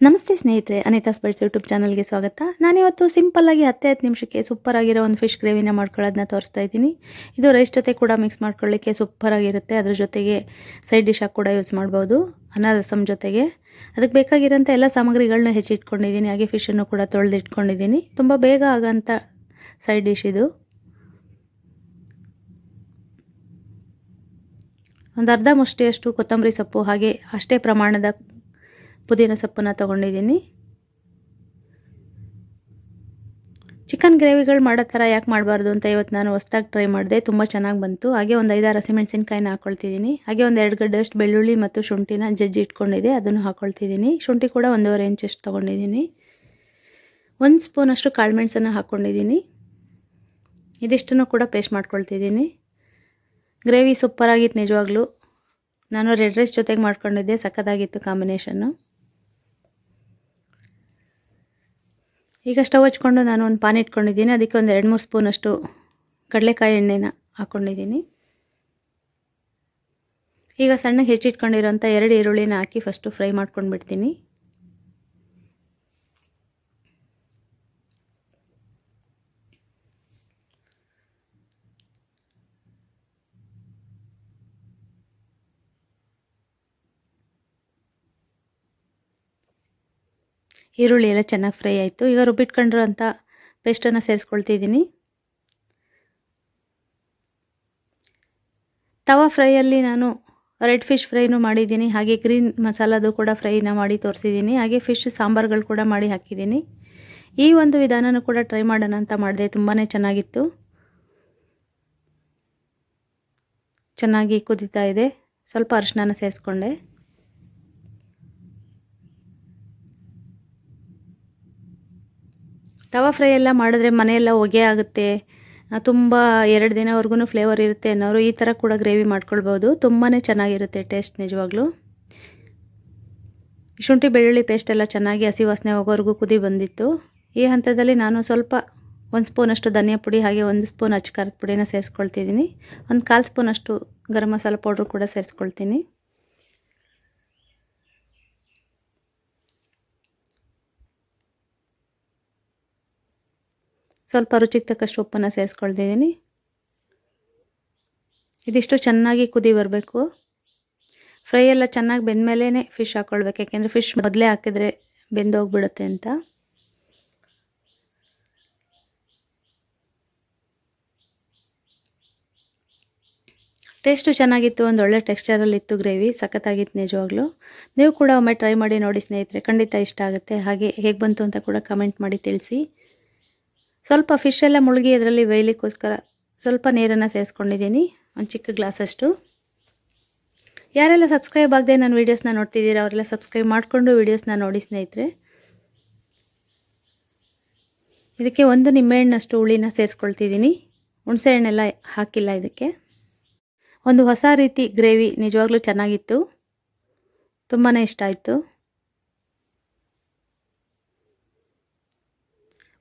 ನಮಸ್ತೆ ಸ್ನೇಹಿತರೆ, Anita bites YouTube ಚಾನಲ್ಗೆ ಸ್ವಾಗತ. ನಾನಿವತ್ತು ಸಿಂಪಲ್ಲಾಗಿ ಹತ್ತೆ ಹತ್ತು ನಿಮಿಷಕ್ಕೆ ಸೂಪರ್ ಆಗಿರೋ ಒಂದು ಫಿಶ್ ಗ್ರೇವಿನ ಮಾಡ್ಕೊಳ್ಳೋದನ್ನ ತೋರಿಸ್ತಾ ಇದ್ದೀನಿ. ಇದು ರೈಸ್ ಜೊತೆ ಕೂಡ ಮಿಕ್ಸ್ ಮಾಡ್ಕೊಳ್ಳಿಕ್ಕೆ ಸೂಪರ್ ಆಗಿರುತ್ತೆ. ಅದ್ರ ಜೊತೆಗೆ ಸೈಡ್ ಡಿಶ್ ಆಗಿ ಕೂಡ ಯೂಸ್ ಮಾಡ್ಬೋದು. ಅನ್ನ ರಸಮ್ ಜೊತೆಗೆ. ಅದಕ್ಕೆ ಬೇಕಾಗಿರೋಂಥ ಎಲ್ಲ ಸಾಮಗ್ರಿಗಳನ್ನ ಹೆಚ್ಚಿಟ್ಕೊಂಡಿದ್ದೀನಿ ಹಾಗೆ ಫಿಶನ್ನು ಕೂಡ ತೊಳೆದಿಟ್ಕೊಂಡಿದ್ದೀನಿ. ತುಂಬ ಬೇಗ ಆಗೋಂಥ ಸೈಡ್ ಡಿಶ್ ಇದು. ಒಂದು ಅರ್ಧ ಮುಷ್ಟಿಯಷ್ಟು ಕೊತ್ತಂಬರಿ ಸೊಪ್ಪು ಹಾಗೆ ಅಷ್ಟೇ ಪ್ರಮಾಣದ ಪುದೀನ ಸೊಪ್ಪನ್ನು ತೊಗೊಂಡಿದ್ದೀನಿ. ಚಿಕನ್ ಗ್ರೇವಿಗಳು ಮಾಡೋ ಥರ ಯಾಕೆ ಮಾಡಬಾರ್ದು ಅಂತ ಇವತ್ತು ನಾನು ಹೊಸ್ದಾಗಿ ಟ್ರೈ ಮಾಡಿದೆ. ತುಂಬ ಚೆನ್ನಾಗಿ ಬಂತು. ಹಾಗೆ ಒಂದು ಐದಾರು ಹಸಿಮೆಣಸಿನ್ಕಾಯಿನ ಹಾಕ್ಕೊಳ್ತಿದ್ದೀನಿ ಹಾಗೆ ಒಂದು ಎರಡು ಗಡ್ಡೆಯಷ್ಟು ಬೆಳ್ಳುಳ್ಳಿ ಮತ್ತು ಶುಂಠಿನ ಜಜ್ಜಿ ಇಟ್ಕೊಂಡಿದೆ ಅದನ್ನು ಹಾಕ್ಕೊಳ್ತಿದ್ದೀನಿ ಶುಂಠಿ ಕೂಡ ಒಂದೂವರೆ ಇಂಚಷ್ಟು ತೊಗೊಂಡಿದ್ದೀನಿ ಒಂದು ಸ್ಪೂನಷ್ಟು ಕಾಳುಮೆಣಸನ್ನು ಹಾಕ್ಕೊಂಡಿದ್ದೀನಿ ಇದಿಷ್ಟನ್ನು ಕೂಡ ಪೇಸ್ಟ್ ಮಾಡ್ಕೊಳ್ತಿದ್ದೀನಿ ಗ್ರೇವಿ ಸೂಪರಾಗಿತ್ತು ನಿಜವಾಗ್ಲೂ. ನಾನು ರೆಡ್ ರೈಸ್ ಜೊತೆಗೆ ಮಾಡ್ಕೊಂಡಿದ್ದೆ. ಸಖತ್ತಾಗಿತ್ತು ಕಾಂಬಿನೇಷನ್ನು. ಈಗ ಸ್ಟವ್ ಹಚ್ಕೊಂಡು ನಾನು ಒಂದು ಪಾನ್ ಇಟ್ಕೊಂಡಿದ್ದೀನಿ. ಅದಕ್ಕೆ ಒಂದು ಎರಡು, ಮೂರು ಸ್ಪೂನಷ್ಟು ಕಡಲೆಕಾಯಿ ಎಣ್ಣೆನ ಹಾಕ್ಕೊಂಡಿದ್ದೀನಿ ಈಗ ಸಣ್ಣಗೆ ಹೆಚ್ಚಿಟ್ಕೊಂಡಿರೋಂಥ ಎರಡು ಈರುಳ್ಳಿನ ಹಾಕಿ ಫಸ್ಟು ಫ್ರೈ ಮಾಡ್ಕೊಂಡು ಬಿಡ್ತೀನಿ ಈರುಳ್ಳಿ ಎಲ್ಲ ಚೆನ್ನಾಗಿ ಫ್ರೈ ಆಯಿತು. ಈಗ ರುಬ್ಬಿಟ್ಕೊಂಡಿರೋಂಥ ಪೇಸ್ಟನ್ನು ಸೇರಿಸ್ಕೊಳ್ತಿದ್ದೀನಿ. ತವಾ ಫ್ರೈಯಲ್ಲಿ ನಾನು ರೆಡ್ ಫಿಶ್ ಫ್ರೈನೂ ಮಾಡಿದ್ದೀನಿ. ಹಾಗೆ ಗ್ರೀನ್ ಮಸಾಲದು ಕೂಡ ಫ್ರೈನ ಮಾಡಿ ತೋರಿಸಿದ್ದೀನಿ. ಹಾಗೆ ಫಿಶ್ ಸಾಂಬಾರುಗಳು ಕೂಡ ಮಾಡಿ ಹಾಕಿದ್ದೀನಿ. ಈ ಒಂದು ವಿಧಾನನೂ ಕೂಡ ಟ್ರೈ ಮಾಡೋಣ ಅಂತ ಮಾಡಿದೆ. ತುಂಬಾ ಚೆನ್ನಾಗಿತ್ತು. ಚೆನ್ನಾಗಿ ಕುದೀತಾ ಇದೆ. ಸ್ವಲ್ಪ ಅರಿಶಿನ ಸೇರಿಸ್ಕೊಂಡೆ. ತವಾ ಫ್ರೈ ಎಲ್ಲ ಮಾಡಿದ್ರೆ ಮನೆಯೆಲ್ಲ ಹೊಗೆ ಆಗುತ್ತೆ. ತುಂಬ ಎರಡು ದಿನವರೆಗೂ ಫ್ಲೇವರ್ ಇರುತ್ತೆ ಅನ್ನೋರು ಈ ಥರ ಕೂಡ ಗ್ರೇವಿ ಮಾಡ್ಕೊಳ್ಬೋದು ತುಂಬಾ ಚೆನ್ನಾಗಿರುತ್ತೆ ಟೇಸ್ಟ್ ನಿಜವಾಗ್ಲೂ. ಶುಂಠಿ ಬೆಳ್ಳುಳ್ಳಿ ಪೇಸ್ಟ್ ಎಲ್ಲ ಚೆನ್ನಾಗಿ ಹಸಿ ವಾಸನೆ ಹೋಗೋವರೆಗೂ ಕುದಿ ಬಂದಿತ್ತು. ಈ ಹಂತದಲ್ಲಿ ನಾನು ಸ್ವಲ್ಪ ಒಂದು ಸ್ಪೂನಷ್ಟು ಧನಿಯಾ ಪುಡಿ ಹಾಗೆ ಒಂದು ಸ್ಪೂನ್ ಅಚ್ಚ ಖಾರದ ಪುಡಿನ ಸೇರಿಸ್ಕೊಳ್ತಿದ್ದೀನಿ. ಒಂದು ಕಾಲು ಸ್ಪೂನಷ್ಟು ಗರಂ ಮಸಾಲೆ ಪೌಡ್ರು ಕೂಡ ಸೇರಿಸ್ಕೊಳ್ತೀನಿ. ಸ್ವಲ್ಪ ರುಚಿಗೆ ತಕ್ಕಷ್ಟು ಉಪ್ಪನ್ನು ಸೇರಿಸ್ಕೊಳ್ತಿದ್ದೀನಿ. ಇದಿಷ್ಟು ಚೆನ್ನಾಗಿ ಕುದಿ ಬರಬೇಕು. ಫ್ರೈ ಎಲ್ಲ ಚೆನ್ನಾಗಿ ಬೆಂದಮೇಲೇ ಫಿಶ್ ಹಾಕ್ಕೊಳ್ಬೇಕು ಯಾಕೆಂದರೆ ಫಿಶ್ ಮೊದಲೇ ಹಾಕಿದ್ರೆ ಬೆಂದೋಗ್ಬಿಡುತ್ತೆ ಅಂತ. ಟೇಸ್ಟು ಚೆನ್ನಾಗಿತ್ತು, ಒಂದು ಒಳ್ಳೆ ಟೆಕ್ಸ್ಚರಲ್ಲಿತ್ತು ಗ್ರೇವಿ, ಸಖತ್ತಾಗಿತ್ತು ನಿಜವಾಗ್ಲೂ. ನೀವು ಕೂಡ ಒಮ್ಮೆ ಟ್ರೈ ಮಾಡಿ ನೋಡಿ ಸ್ನೇಹಿತರೆ, ಖಂಡಿತ ಇಷ್ಟ ಆಗುತ್ತೆ. ಹಾಗೆ ಹೇಗೆ ಬಂತು ಅಂತ ಕೂಡ ಕಮೆಂಟ್ ಮಾಡಿ ತಿಳಿಸಿ. ಸ್ವಲ್ಪ ಫಿಶ್ ಎಲ್ಲ ಮುಳುಗಿ ಅದರಲ್ಲಿ ಬೇಯಲಿಕ್ಕೋಸ್ಕರ ಸ್ವಲ್ಪ ನೀರನ್ನು ಸೇರಿಸ್ಕೊಂಡಿದ್ದೀನಿ ಒಂದು ಚಿಕ್ಕ ಗ್ಲಾಸಷ್ಟು ಯಾರೆಲ್ಲ ಸಬ್ಸ್ಕ್ರೈಬ್ ಆಗದೆ ನಾನು ವೀಡಿಯೋಸ್ನ ನೋಡ್ತಿದ್ದೀರ, ಅವರೆಲ್ಲ ಸಬ್ಸ್ಕ್ರೈಬ್ ಮಾಡಿಕೊಂಡು ವೀಡಿಯೋಸ್ನ ನೋಡಿ ಸ್ನೇಹಿತರೆ. ಇದಕ್ಕೆ ಒಂದು ನಿಂಬೆಹಣ್ಣಷ್ಟು ಹುಳಿನ ಸೇರಿಸ್ಕೊಳ್ತಿದ್ದೀನಿ. ಹುಣಸೆಹಣ್ಣೆಲ್ಲ ಹಾಕಿಲ್ಲ ಇದಕ್ಕೆ. ಒಂದು ಹೊಸ ರೀತಿ ಗ್ರೇವಿ ನಿಜವಾಗ್ಲೂ ಚೆನ್ನಾಗಿತ್ತು. ತುಂಬಾ ಇಷ್ಟ ಆಯಿತು.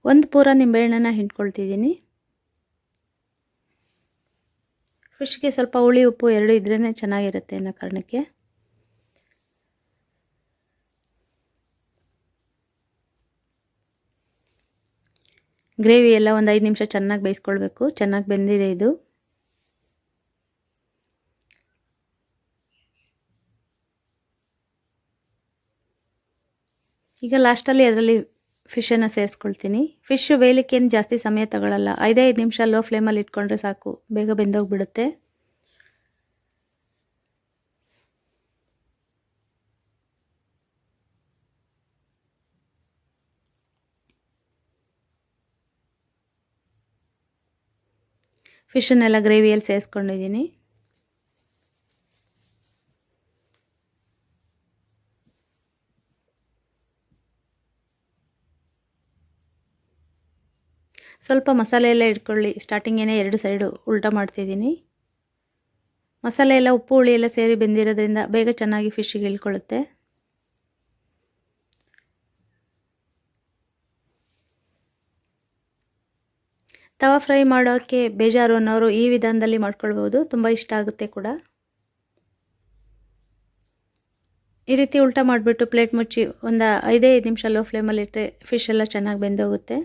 ಒಂದು ಪೂರ ನಿಂಬೆಹಣ್ಣನ್ನು ಹಿಂಡ್ಕೊಳ್ತಿದ್ದೀನಿ. ಫಿಶ್ಗೆ ಸ್ವಲ್ಪ ಹುಳಿ, ಉಪ್ಪು ಎರಡು ಇದ್ರೇ ಚೆನ್ನಾಗಿರುತ್ತೆ ಅನ್ನೋ ಕಾರಣಕ್ಕೆ. ಗ್ರೇವಿ ಎಲ್ಲ ಒಂದು ಐದು ನಿಮಿಷ ಚೆನ್ನಾಗಿ ಬೇಯಿಸ್ಕೊಳ್ಬೇಕು. ಚೆನ್ನಾಗಿ ಬೆಂದಿದೆ ಇದು. ಈಗ ಲಾಸ್ಟಲ್ಲಿ ಅದರಲ್ಲಿ ಫಿಶನ್ನು ಸೇರಿಸ್ಕೊಳ್ತೀನಿ. ಫಿಶ್ ಬೇಯಲಿಕ್ಕೇನು ಜಾಸ್ತಿ ಸಮಯ ತಗೊಳ್ಳಲ್ಲ ಐದೈದು ನಿಮಿಷ ಲೋ ಫ್ಲೇಮಲ್ಲಿ ಇಟ್ಕೊಂಡ್ರೆ ಸಾಕು. ಬೇಗ ಬೆಂದೋಗ್ಬಿಡುತ್ತೆ. ಫಿಶನ್ನೆಲ್ಲ ಗ್ರೇವಿಯಲ್ಲಿ ಸೇರಿಸ್ಕೊಂಡಿದ್ದೀನಿ. ಸ್ವಲ್ಪ ಮಸಾಲೆ ಎಲ್ಲ ಇಟ್ಕೊಳ್ಳಿ. ಸ್ಟಾರ್ಟಿಂಗೇನೆ ಎರಡು ಸೈಡು ಉಲ್ಟಾ ಮಾಡ್ತಿದ್ದೀನಿ. ಮಸಾಲೆ ಎಲ್ಲ ಉಪ್ಪು, ಹುಳಿ ಎಲ್ಲ ಸೇರಿ ಬೆಂದಿರೋದ್ರಿಂದ ಬೇಗ ಚೆನ್ನಾಗಿ ಫಿಶ್ಶಿಗೆ ಇಳ್ಕೊಳ್ಳುತ್ತೆ. ತವಾ ಫ್ರೈ ಮಾಡೋಕ್ಕೆ ಬೇಜಾರು ಅನ್ನೋರು ಈ ವಿಧಾನದಲ್ಲಿ ಮಾಡ್ಕೊಳ್ಬೋದು. ತುಂಬ ಇಷ್ಟ ಆಗುತ್ತೆ ಕೂಡ. ಈ ರೀತಿ ಉಲ್ಟಾ ಮಾಡಿಬಿಟ್ಟು ಪ್ಲೇಟ್ ಮುಚ್ಚಿ ಒಂದು ಐದೇ ಐದು ನಿಮಿಷ ಲೋ ಫ್ಲೇಮಲ್ಲಿ ಇಟ್ಟರೆ ಫಿಶ್ ಎಲ್ಲ ಚೆನ್ನಾಗಿ ಬೆಂದೋಗುತ್ತೆ.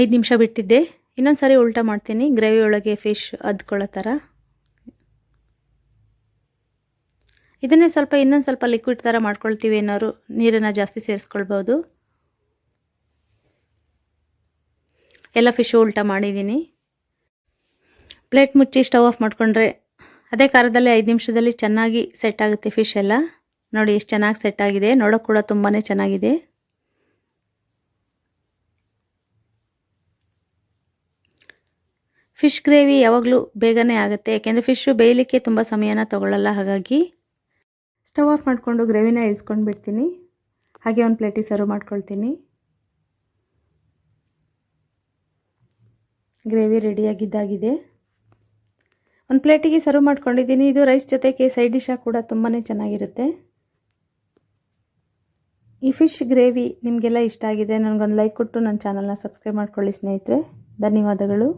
ಐದು ನಿಮಿಷ ಬಿಟ್ಟಿದ್ದೆ. ಇನ್ನೊಂದು ಸಾರಿ ಉಲ್ಟಾ ಮಾಡ್ತೀನಿ. ಗ್ರೇವಿ ಒಳಗೆ ಫಿಶ್ ಅದ್ಕೊಳ್ಳೋ ಥರ ಇದನ್ನೇ ಸ್ವಲ್ಪ ಇನ್ನೊಂದು ಸ್ವಲ್ಪ ಲಿಕ್ವಿಡ್ ಥರ ಮಾಡ್ಕೊಳ್ತೀವಿ ಏನಾದ್ರು ನೀರನ್ನು ಜಾಸ್ತಿ ಸೇರಿಸ್ಕೊಳ್ಬೋದು. ಎಲ್ಲ ಫಿಶು ಉಲ್ಟಾ ಮಾಡಿದ್ದೀನಿ. ಪ್ಲೇಟ್ ಮುಚ್ಚಿ ಸ್ಟವ್ ಆಫ್ ಮಾಡಿಕೊಂಡ್ರೆ ಅದೇ ಖಾರದಲ್ಲಿ ಐದು ನಿಮಿಷದಲ್ಲಿ ಚೆನ್ನಾಗಿ ಸೆಟ್ ಆಗುತ್ತೆ ಫಿಶ್ ಎಲ್ಲ. ನೋಡಿ ಎಷ್ಟು ಚೆನ್ನಾಗಿ ಸೆಟ್ ಆಗಿದೆ. ನೋಡೋಕೆ ಕೂಡ ತುಂಬಾ ಚೆನ್ನಾಗಿದೆ. ಫಿಶ್ ಗ್ರೇವಿ ಯಾವಾಗಲೂ ಬೇಗನೆ ಆಗುತ್ತೆ, ಯಾಕೆಂದರೆ ಫಿಶ್ಶು ಬೇಯಲಿಕ್ಕೆ ತುಂಬ ಸಮಯನ ತೊಗೊಳ್ಳಲ್ಲ ಹಾಗಾಗಿ ಸ್ಟವ್ ಆಫ್ ಮಾಡಿಕೊಂಡು ಗ್ರೇವಿನ ಇಳಿಸ್ಕೊಂಡು ಬಿಡ್ತೀನಿ. ಹಾಗೆ ಒಂದು ಪ್ಲೇಟಿಗೆ ಸರ್ವ್ ಮಾಡ್ಕೊಳ್ತೀನಿ. ಗ್ರೇವಿ ರೆಡಿಯಾಗಿದ್ದಾಗಿದೆ ಒಂದು ಪ್ಲೇಟಿಗೆ ಸರ್ವ್ ಮಾಡ್ಕೊಂಡಿದ್ದೀನಿ. ಇದು ರೈಸ್ ಜೊತೆಗೆ ಸೈಡ್ ಡಿಶಾಗಿ ಕೂಡ ತುಂಬಾ ಚೆನ್ನಾಗಿರುತ್ತೆ. ಈ ಫಿಶ್ ಗ್ರೇವಿ ನಿಮಗೆಲ್ಲ ಇಷ್ಟ ಆಗಿದೆ, ನನಗೊಂದು ಲೈಕ್ ಕೊಟ್ಟು ನನ್ನ ಚಾನಲ್ನ ಸಬ್ಸ್ಕ್ರೈಬ್ ಮಾಡ್ಕೊಳ್ಳಿ ಸ್ನೇಹಿತರೆ. ಧನ್ಯವಾದಗಳು.